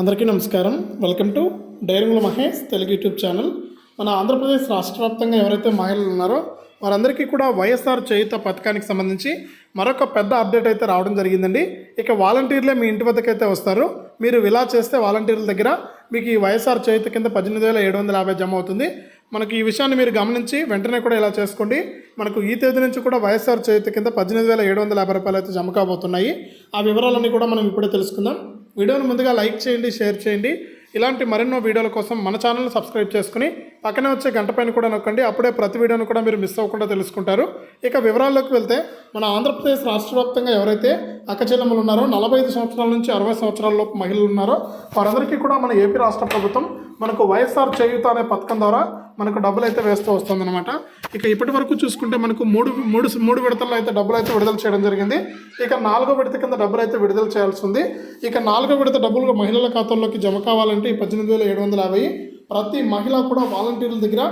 అందరికీ నమస్కారం. Welcome to డైరంగుల మహేష్ తెలుగు యూట్యూబ్ ఛానల్. మన ఆంధ్రప్రదేశ్ రాష్ట్ర వ్యాప్తంగా ఎవరైతే మహిళలు ఉన్నారో వారందరికీ కూడా వైఎస్ఆర్ చేయుత పథకానికి సంబంధించి మరొక పెద్ద అప్డేట్ అయితే రావడం జరిగిందండి. ఇక వాలంటీర్లే మీ ఇంటి వద్దకు అయితే వస్తారు. మీరు ఇలా చేస్తే వాలంటీర్ల దగ్గర మీకు ఈ వైఎస్ఆర్ చేయుత కింద పద్దెనిమిది వేల ఏడు వందల యాభై జమ అవుతుంది. మనకు ఈ విషయాన్ని మీరు గమనించి వెంటనే కూడా ఇలా చేసుకోండి. మనకు ఈ తేదీ నుంచి కూడా వైఎస్ఆర్ చేయుత కింద పద్దెనిమిది వేల ఏడు వందల యాభై రూపాయలు అయితే జమ కాబోతున్నాయి. ఆ వివరాలన్నీ కూడా మనం ఇప్పుడే తెలుసుకుందాం. వీడియోను ముందుగా లైక్ చేయండి షేర్ చేయండి. ఇలాంటి మరెన్నో వీడియోల కోసం మన ఛానల్ని సబ్స్క్రైబ్ చేసుకుని పక్కనే వచ్చే గంట పైన కూడా నొక్కండి. అప్పుడే ప్రతి వీడియోను కూడా మీరు మిస్ అవ్వకుండా తెలుసుకుంటారు. ఇక వివరాల్లోకి వెళ్తే మన ఆంధ్రప్రదేశ్ రాష్ట్ర వ్యాప్తంగా ఎవరైతే అక్కచెల్లెమ్మలు ఉన్నారో నలభై ఐదు సంవత్సరాల నుంచి అరవై సంవత్సరాల లోపు మహిళలు ఉన్నారో వారందరికీ కూడా మన ఏపీ రాష్ట్ర ప్రభుత్వం మనకు వైఎస్ఆర్ చేయూత అనే పథకం ద్వారా మనకు డబ్బులు అయితే వేస్తూ వస్తుందన్నమాట. ఇక ఇప్పటి వరకు చూసుకుంటే మనకు మూడు మూడు మూడు విడతల్లో అయితే డబ్బులు అయితే విడుదల చేయడం జరిగింది. ఇక నాలుగో విడత కింద డబ్బులు అయితే విడుదల చేయాల్సి ఉంది. ఇక నాలుగో విడత డబ్బులు మహిళల ఖాతాల్లోకి జమ కావాలంటే ఈ పద్దెనిమిది వేల ఏడు వందల యాభై ప్రతి మహిళ కూడా వాలంటీర్ల దగ్గర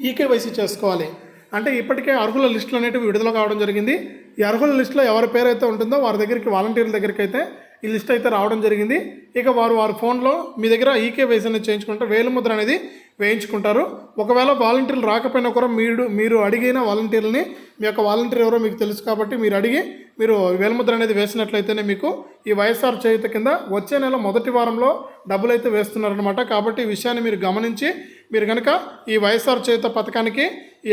ఈకేవైసీ చేసుకోవాలి. అంటే ఇప్పటికే అర్హుల లిస్టులు అనేటివి విడుదల కావడం జరిగింది. ఈ అర్హుల లిస్టులో ఎవరి పేరు అయితే ఉంటుందో వారి దగ్గరికి వాలంటీర్ల దగ్గరికి అయితే ఈ లిస్ట్ అయితే రావడం జరిగింది. ఇక వారు వారి ఫోన్లో మీ దగ్గర ఈకేవైసీ అనేది చేయించుకుంటే వేలుముద్ర అనేది వేయించుకుంటారు. ఒకవేళ వాలంటీర్లు రాకపోయినా కూడా మీరు మీరు అడిగిన వాలంటీర్లని మీ యొక్క వాలంటీర్ ఎవరో మీకు తెలుసు కాబట్టి మీరు అడిగి మీరు వేలముద్ర అనేది వేసినట్లయితేనే మీకు ఈ వైఎస్ఆర్ చేయుత కింద వచ్చే నెల మొదటి వారంలో డబ్బులు అయితే వేస్తున్నారనమాట కాబట్టి ఈ విషయాన్ని మీరు గమనించి మీరు కనుక ఈ వైఎస్ఆర్ చేయుత పథకానికి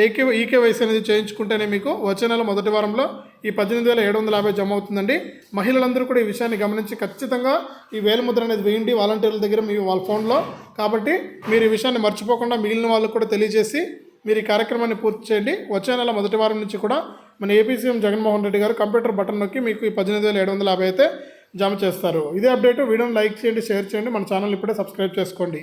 ఏకే ఈకేవైసీ అనేది చేయించుకుంటేనే మీకు వచ్చే నెల మొదటి వారంలో ఈ పద్దెనిమిది వేల ఏడు వందల యాభై జమ అవుతుందండి మహిళలందరూ కూడా ఈ విషయాన్ని గమనించి ఖచ్చితంగా ఈ వేలిముద్ర అనేది వేయండి. వాలంటీర్ల దగ్గర మీ వాళ్ళ ఫోన్లో. కాబట్టి మీరు ఈ విషయాన్ని మర్చిపోకుండా మిగిలిన వాళ్ళకు కూడా తెలియజేసి మీరు ఈ కార్యక్రమాన్ని పూర్తి చేయండి. వచ్చే నెల మొదటి వారం నుంచి కూడా మన ఏపీ సీఎం జగన్మోహన్ రెడ్డి గారు కంప్యూటర్ బటన్ నొక్కి మీకు ఈ పద్దెనిమిది వేల ఏడు వందల యాభై అయితే జమ చేస్తారు. ఇదే అప్డేట్. వీడియోని లైక్ చేయండి షేర్ చేయండి. మన ఛానల్ ఇప్పుడే సబ్స్క్రైబ్ చేసుకోండి.